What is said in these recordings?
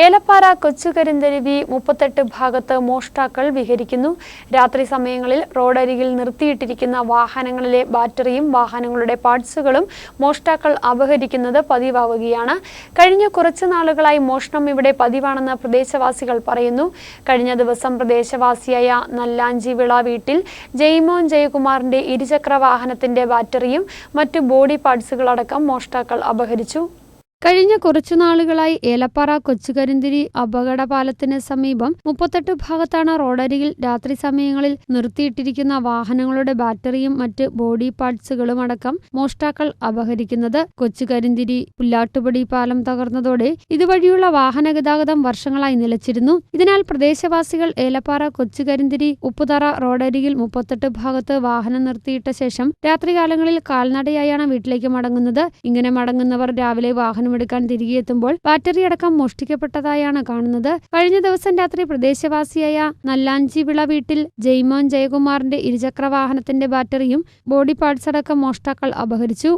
ഏലപ്പാറ കൊച്ചുകരിന്തരുവി മുപ്പത്തെട്ട് ഭാഗത്ത് മോഷ്ടാക്കൾ വിഹരിക്കുന്നു. രാത്രി സമയങ്ങളിൽ റോഡരികിൽ നിർത്തിയിട്ടിരിക്കുന്ന വാഹനങ്ങളിലെ ബാറ്ററിയും വാഹനങ്ങളുടെ പാർട്സുകളും മോഷ്ടാക്കൾ അപഹരിക്കുന്നത് പതിവാവുകയാണ്. കഴിഞ്ഞ കുറച്ചു നാളുകളായി മോഷണം ഇവിടെ പതിവാണെന്ന് പ്രദേശവാസികൾ പറയുന്നു. കഴിഞ്ഞ ദിവസം പ്രദേശവാസിയായ നല്ലാഞ്ചിവിള വീട്ടിൽ ജയ്മോൻ ജയകുമാറിന്റെ ഇരുചക്ര വാഹനത്തിന്റെ ബാറ്ററിയും മറ്റു ബോഡി പാർട്സുകളടക്കം മോഷ്ടാക്കൾ അപഹരിച്ചു. കഴിഞ്ഞ കുറച്ചു നാളുകളായി ഏലപ്പാറ കൊച്ചുകരിന്തിരി അപകടപാലത്തിന് സമീപം മുപ്പത്തെട്ട് ഭാഗത്താണ് റോഡരികിൽ രാത്രി സമയങ്ങളിൽ നിർത്തിയിട്ടിരിക്കുന്ന വാഹനങ്ങളുടെ ബാറ്ററിയും മറ്റ് ബോഡി പാർട്സുകളും അടക്കം മോഷ്ടാക്കൾ അപഹരിക്കുന്നത് കൊച്ചുകരിന്തിരി പുല്ലാട്ടുപടി പാലം തകർന്നതോടെ ഇതുവഴിയുള്ള വാഹന ഗതാഗതം വർഷങ്ങളായി നിലച്ചിരുന്നു. ഇതിനാൽ പ്രദേശവാസികൾ ഏലപ്പാറ കൊച്ചുകരിന്തിരി ഉപ്പുതറ റോഡരികിൽ മുപ്പത്തെട്ട് ഭാഗത്ത് വാഹനം നിർത്തിയിട്ട ശേഷം രാത്രികാലങ്ങളിൽ കാൽനടയായാണ് വീട്ടിലേക്ക് മടങ്ങുന്നത്. ഇങ്ങനെ മടങ്ങുന്നവർ രാവിലെ വാഹനമെടുക്കാൻ തിരികെ എത്തുമ്പോൾ ബാറ്ററി അടക്കം മോഷ്ടിക്കപ്പെട്ടതായാണ് കാണുന്നത്. കഴിഞ്ഞ ദിവസം രാത്രി പ്രദേശവാസിയായ നല്ലാഞ്ചിവിള വീട്ടിൽ ജയ്മോൻ ജയകുമാറിന്റെ ഇരുചക്ര വാഹനത്തിന്റെ ബാറ്ററിയും ബോഡി പാർട്സ് അടക്കം മോഷ്ടാക്കൾ അപഹരിച്ചു.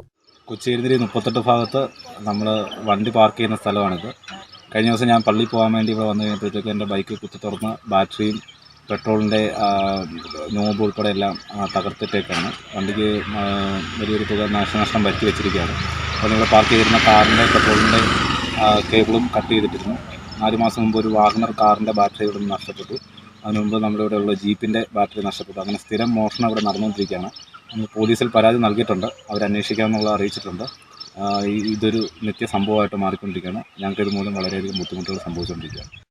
കൊച്ചിയിരുന്നിരി മുപ്പത്തെട്ട് ഭാഗത്ത് നമ്മൾ വണ്ടി പാർക്ക് ചെയ്യുന്ന സ്ഥലമാണിത്. കഴിഞ്ഞ ദിവസം ഞാൻ പള്ളിയിൽ പോകാൻ വേണ്ടി ഇവിടെ വന്നു കഴിഞ്ഞപ്പോഴത്തേക്ക് എന്റെ ബൈക്ക് കുത്തി തുറന്ന് ബാറ്ററിയും പെട്രോളിന്റെ നോബ് ഉൾപ്പെടെ എല്ലാം തകർത്തിട്ടേക്കാണ്. വണ്ടിക്ക് വലിയൊരു തുക നാശനഷ്ടം വരുത്തി വെച്ചിരിക്കുകയാണ്. അപ്പോൾ നിങ്ങൾ പാർക്ക് ചെയ്തിരുന്ന കാറിന്റെ പെട്രോളിന്റെ കേബിളും കട്ട് ചെയ്തിട്ടിരുന്നു. നാല് മാസം മുമ്പ് ഒരു വാഗണർ കാറിന്റെ ബാറ്ററി നഷ്ടപ്പെട്ടു. അതിനു മുമ്പ് നമ്മുടെ ഇവിടെയുള്ള ജീപ്പിന്റെ ബാറ്ററി നഷ്ടപ്പെട്ടു. അങ്ങനെ സ്ഥിരം മോഷണം ഇവിടെ നടന്നുകൊണ്ടിരിക്കുകയാണ്. നമ്മൾ പോലീസിൽ പരാതി നൽകിയിട്ടുണ്ട്. അവർ അന്വേഷിക്കാമെന്നുള്ള അറിയിച്ചിട്ടുണ്ട്. ഇതൊരു നിത്യ സംഭവമായിട്ട് മാറിക്കൊണ്ടിരിക്കുകയാണ്. ഞങ്ങൾക്ക് ഇതുമൂലം വളരെയധികം ബുദ്ധിമുട്ടുകൾ സംഭവിച്ചുകൊണ്ടിരിക്കുകയാണ്.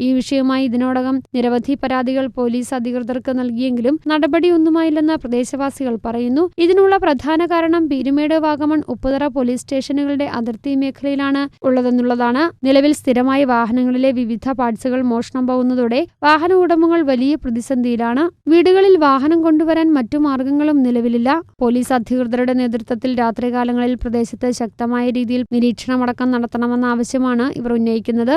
ഈ വിഷയവുമായി ഇതിനോടകം നിരവധി പരാതികൾ പോലീസ് അധികൃതർക്ക് നൽകിയെങ്കിലും നടപടിയൊന്നുമായില്ലെന്ന് പ്രദേശവാസികൾ പറയുന്നു. ഇതിനുള്ള പ്രധാന കാരണം പീരുമേട് വാഗമൺ ഉപ്പുതറ പോലീസ് സ്റ്റേഷനുകളുടെ അതിർത്തി മേഖലയിലാണ് ഉള്ളതെന്നുള്ളതാണ്. നിലവിൽ സ്ഥിരമായി വാഹനങ്ങളിലെ വിവിധ പാർട്സുകൾ മോഷണം പോകുന്നതോടെ വാഹന ഉടമകൾ വലിയ പ്രതിസന്ധിയിലാണ്. വീടുകളിൽ വാഹനം കൊണ്ടുവരാൻ മറ്റു മാർഗങ്ങളും നിലവിലില്ല. പോലീസ് അധികൃതരുടെ നേതൃത്വത്തിൽ രാത്രികാലങ്ങളിൽ പ്രദേശത്ത് ശക്തമായ രീതിയിൽ നിരീക്ഷണമടക്കം നടത്തണമെന്ന ആവശ്യമാണ് ഇവർ ഉന്നയിക്കുന്നത്.